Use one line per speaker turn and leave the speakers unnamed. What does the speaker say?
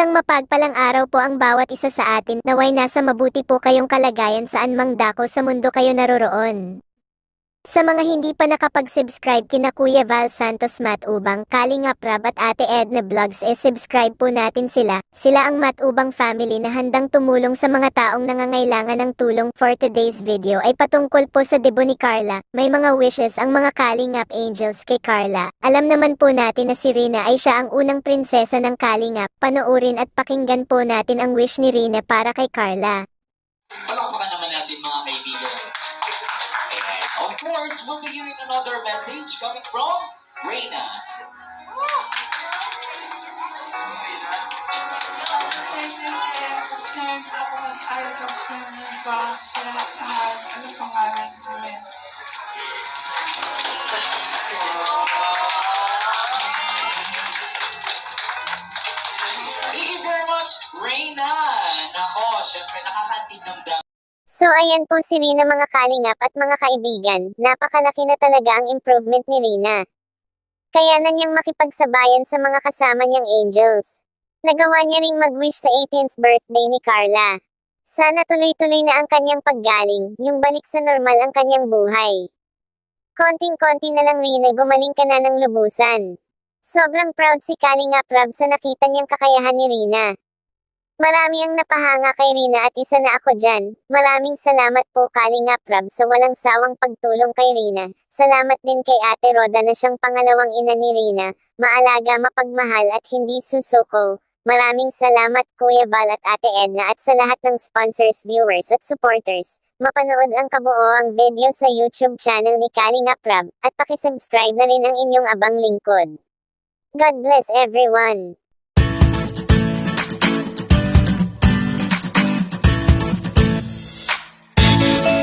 Isang mapagpalang araw po ang bawat isa sa atin naway nasa mabuti po kayong kalagayan saan mang dako sa mundo kayo naroroon. Sa mga hindi pa nakapag-subscribe kina Kuya Val Santos Matubang, Kalinga Prab at Ate Edna Vlogs e subscribe po natin sila. Sila ang Matubang family na handang tumulong sa mga taong nangangailangan ng tulong. For today's video ay patungkol po sa debo ni Carla. May mga wishes ang mga Kalingap Angels kay Carla. Alam naman po natin na si Rina ay siya ang unang prinsesa ng Kalingap. Panoorin at pakinggan po natin ang wish ni Rina para kay Carla.
Palakpakan we'll be hearing another message coming from
namin.
Thank you very much, Reyna! Nako, syempre dam.
So ayan po si Rina mga kalingap at mga kaibigan, napakalaki na talaga ang improvement ni Rina. Kaya na niyang makipagsabayan sa mga kasama niyang angels. Nagawa niya ring mag-wish sa 18th birthday ni Carla. Sana tuloy-tuloy na ang kanyang paggaling, yung balik sa normal ang kanyang buhay. Konting-konti na lang Rina gumaling ka na ng lubusan. Sobrang proud si Kalinga Prab sa nakita niyang kakayahan ni Rina. Marami ang napahanga kay Rina at isa na ako dyan. Maraming salamat po Kalinga Prab sa walang sawang pagtulong kay Rina. Salamat din kay Ate Roda na siyang pangalawang ina ni Rina. Maalaga, mapagmahal at hindi susuko. Maraming salamat Kuya Val at Ate Edna at sa lahat ng sponsors, viewers at supporters. Mapanood ang kabuoang video sa YouTube channel ni Kalinga Prab at pakisubscribe na rin ang inyong abang lingkod. God bless everyone.